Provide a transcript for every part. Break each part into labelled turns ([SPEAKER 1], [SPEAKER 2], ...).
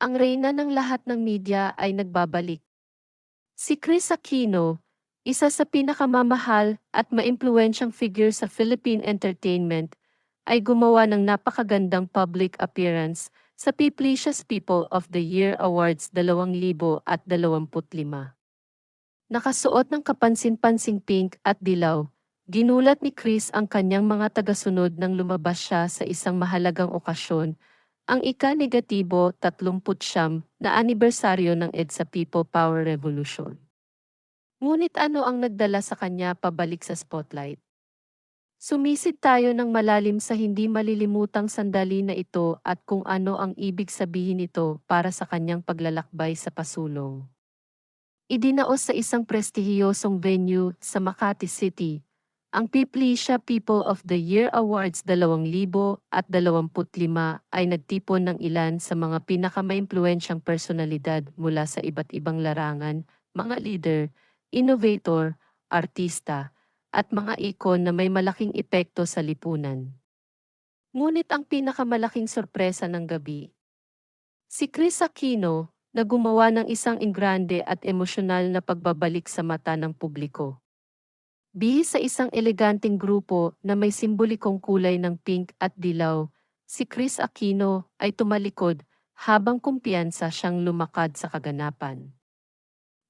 [SPEAKER 1] ang reyna ng lahat ng media ay nagbabalik. Si Chris Aquino, isa sa pinakamamahal at maimpluwensyang figure sa Philippine entertainment, ay gumawa ng napakagandang public appearance sa Peoplicious People of the Year Awards 2025. Nakasuot ng kapansin-pansing pink at dilaw, ginulat ni Chris ang kanyang mga tagasunod nang lumabas siya sa isang mahalagang okasyon, ang ika-negatibo 39 na anibersaryo ng EDSA People Power Revolution. Ngunit ano ang nagdala sa kanya pabalik sa spotlight? Sumisid tayo ng malalim sa hindi malilimutang sandali na ito at kung ano ang ibig sabihin nito para sa kanyang paglalakbay sa pasulong. Idinaos sa isang prestihiyosong venue sa Makati City, ang Piplisya People of the Year Awards 2025 ay nagtipon ng ilan sa mga pinakamaimpluwensyang personalidad mula sa iba't ibang larangan, mga leader, innovator, artista, at mga ikon na may malaking epekto sa lipunan. Ngunit ang pinakamalaking sorpresa ng gabi, si Chris Aquino, na gumawa ng isang ingrande at emosyonal na pagbabalik sa mata ng publiko. Bihis sa isang eleganteng grupo na may simbolikong kulay ng pink at dilaw, si Chris Aquino ay tumalikod habang kumpiyansa siyang lumakad sa kaganapan.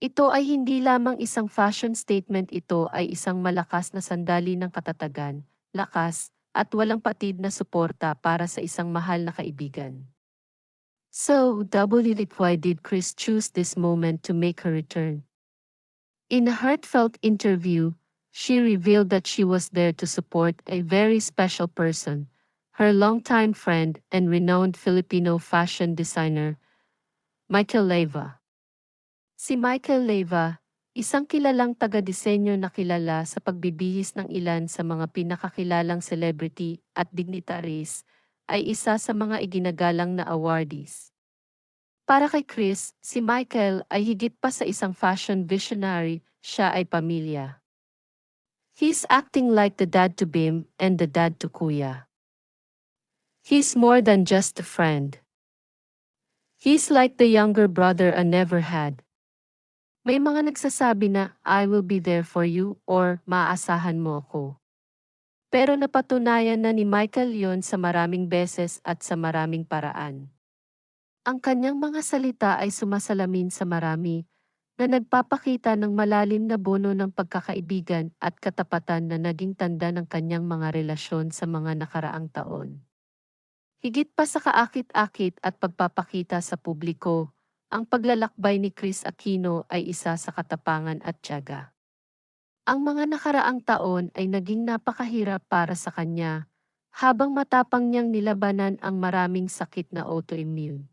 [SPEAKER 1] Ito ay hindi lamang isang fashion statement ito ay isang malakas na sandali ng katatagan, lakas, at walang patid na suporta para sa isang mahal na kaibigan. So, why did Chris choose this moment to make her return? In a heartfelt interview, She revealed that she was there to support a very special person, her longtime friend and renowned Filipino fashion designer, Michael Leva. Si Michael Leva, isang kilalang taga-disenyo na kilala sa pagbibihis ng ilan sa mga pinakakilalang celebrity at dignitaries, ay isa sa mga iginagalang na awardees. Para kay Chris, si Michael ay higit pa sa isang fashion visionary, siya ay pamilya. He's acting like the dad to Bim and the dad to Kuya. He's more than just a friend. He's like the younger brother I never had. May mga nagsasabi na, I will be there for you or maaasahan mo ako. Pero napatunayan na ni Michael yon sa maraming beses at sa maraming paraan. Ang kanyang mga salita ay sumasalamin sa marami, na nagpapakita ng malalim na bono ng pagkakaibigan at katapatan na naging tanda ng kanyang mga relasyon sa mga nakaraang taon. Higit pa sa kaakit-akit at pagpapakita sa publiko, ang paglalakbay ni Chris Aquino ay isa sa katapangan at tiyaga. Ang mga nakaraang taon ay naging napakahirap para sa kanya, habang matapang niyang nilabanan ang maraming sakit na autoimmune.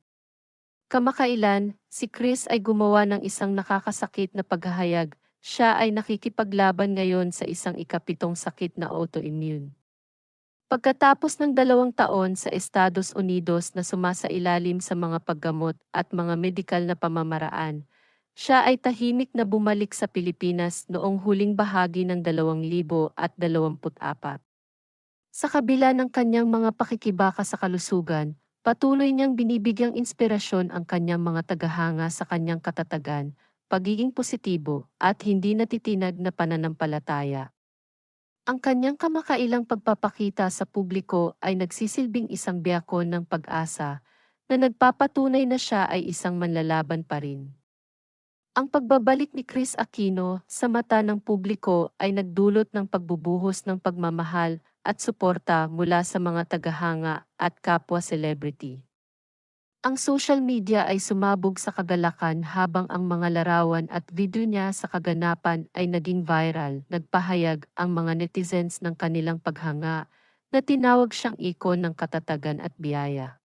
[SPEAKER 1] Kamakailan, si Chris ay gumawa ng isang nakakasakit na paghahayag. Siya ay nakikipaglaban ngayon sa isang ikapitong sakit na autoimmune. Pagkatapos ng dalawang taon sa Estados Unidos na sumasailalim sa mga paggamot at mga medikal na pamamaraan, siya ay tahimik na bumalik sa Pilipinas noong huling bahagi ng 2024. Sa kabila ng kanyang mga pakikibaka sa kalusugan, Patuloy niyang binibigyang inspirasyon ang kanyang mga tagahanga sa kanyang katatagan, pagiging positibo, at hindi natitinag na pananampalataya. Ang kanyang kamakailang pagpapakita sa publiko ay nagsisilbing isang biyakon ng pag-asa na nagpapatunay na siya ay isang manlalaban pa rin. Ang pagbabalik ni Chris Aquino sa mata ng publiko ay nagdulot ng pagbubuhos ng pagmamahal at suporta mula sa mga tagahanga at kapwa celebrity. Ang social media ay sumabog sa kagalakan habang ang mga larawan at video niya sa kaganapan ay naging viral. Nagpahayag ang mga netizens ng kanilang paghanga na tinawag siyang ikon ng katatagan at biyaya.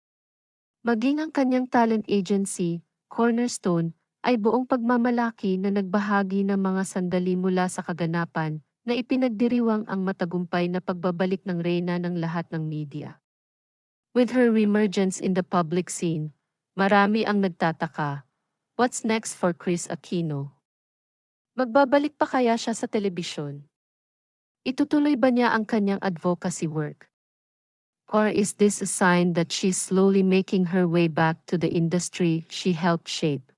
[SPEAKER 1] Maging ang kanyang talent agency, Cornerstone, ay buong pagmamalaki na nagbahagi ng mga sandali mula sa kaganapan na ipinagdiriwang ang matagumpay na pagbabalik ng reyna ng lahat ng media. With her reemergence in the public scene, marami ang nagtataka, what's next for Chris Aquino? Magbabalik pa kaya siya sa telebisyon? Itutuloy ba niya ang kanyang advocacy work? Or is this a sign that she's slowly making her way back to the industry she helped shape?